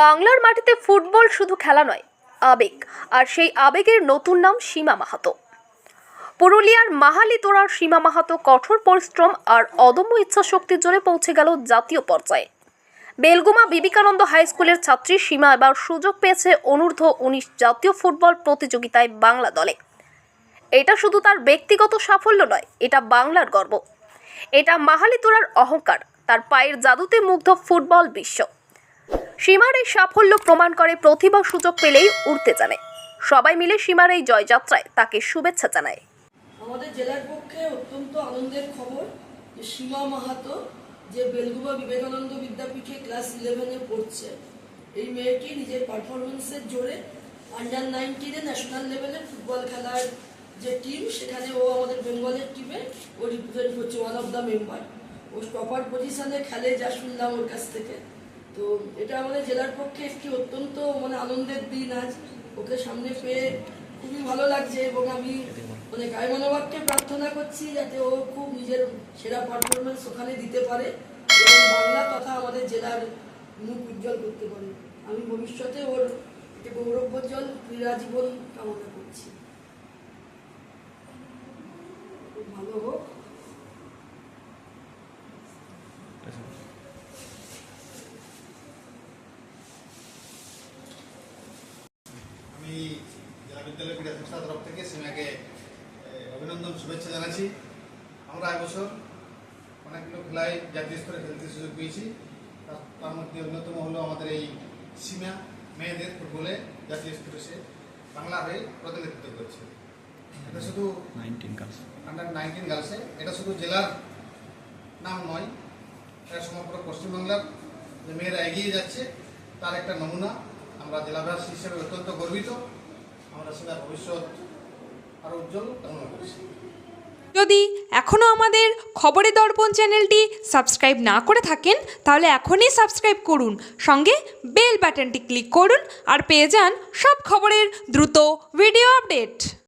বাংলার মাটিতে ফুটবল শুধু খেলা নয়, আবেগ। আর সেই আবেগের নতুন নাম সীমা মাহাতো। পুরুলিয়ার মাহালি তোড়ার সীমা মাহাতো কঠোর পরিশ্রম আর অদম্য ইচ্ছাশক্তির জোরে পৌঁছে গেল জাতীয় পর্যায়ে। বেলগুমা বিবেকানন্দ হাই স্কুলের ছাত্রী সীমা এবার সুযোগ পেয়েছে অনূর্ধ্ব উনিশ জাতীয় ফুটবল প্রতিযোগিতায় বাংলা দলে। এটা শুধু তার ব্যক্তিগত সাফল্য নয়, এটা বাংলার গর্ব। এটা মাহালি তোড়ার অহংকার, তার পায়ের জাদুতে মুগ্ধ ফুটবল বিশ্ব। সীমার এই সাফল্য প্রমাণ করে প্রতিভা সুযোগ পেলেই উঠতে জানে। সবাই মিলে সীমার এই জয়যাত্রায় তাকে শুভেচ্ছা জানায়। আমাদের জেলার পক্ষে অত্যন্ত আনন্দের খবর যে সীমা মাহাতো যে বেলগুবা বিবেকানন্দ বিদ্যাপীঠে ক্লাস ইলেভেনে পড়ছে, এই মেয়েটি নিজের পারফরমেন্সের জোরে আন্ডার নাইনটিনে ন্যাশনাল লেভেলে ফুটবল খেলার যে টিম সেখানে ও আমাদের বেঙ্গলের টিমে ও রিপ্রেজেন্ট করছে ওয়ান অফ দ্য মেম্বার ও প্রপার পজিশনে খেলে, যা শুনলাম ওর কাছ থেকে। তো এটা আমাদের জেলার পক্ষে একটি অত্যন্ত মানে আনন্দের দিন আজ। ওকে সামনে পেয়ে খুবই ভালো লাগছে এবং আমি মানে গায়ে মনোভাবকে প্রার্থনা করছি যাতে ও খুব নিজের সেরা পারফরমেন্স ওখানে দিতে পারে এবং বাংলা তথা আমাদের জেলার মুখ উজ্জ্বল করতে পারে। আমি ভবিষ্যতে ওর একটি গৌরবোজ্জ্বল ক্রীড়া জীবন কামনা করছি। ভালো হোক আমি জেলা বিদ্যালয় ক্রীড়া সংস্থার তরফ থেকে সিমাকে অভিনন্দন শুভেচ্ছা জানাচ্ছি। আমরা এবছর অনেকগুলো খেলায় জাতীয় স্তরে খেলতে সুযোগ পেয়েছি। তার মধ্যে অন্যতম হলো আমাদের এই সীমা মেয়েদের ফুটবলে জাতীয় স্তরে সে বাংলা হয়ে প্রতিনিধিত্ব করছে। এটা শুধু আন্ডার নাইনটিন গার্লসে এটা শুধু জেলার নাম নয় এটা সমগ্র পশ্চিমবাংলার যে মেয়েরা এগিয়ে যাচ্ছে তার একটা নমুনা। আমরা জেলাবাসী হিসেবে অত্যন্ত গর্বিত। আমরা ভবিষ্যৎ উজ্জ্বল কামনা করছি। যদি এখনও আমাদের খবরে দর্পণ চ্যানেলটি সাবস্ক্রাইব না করে থাকেন, তাহলে এখনই সাবস্ক্রাইব করুন। সঙ্গে বেল বাটনটি ক্লিক করুন আর পেয়ে যান সব খবরের দ্রুত ভিডিও আপডেট।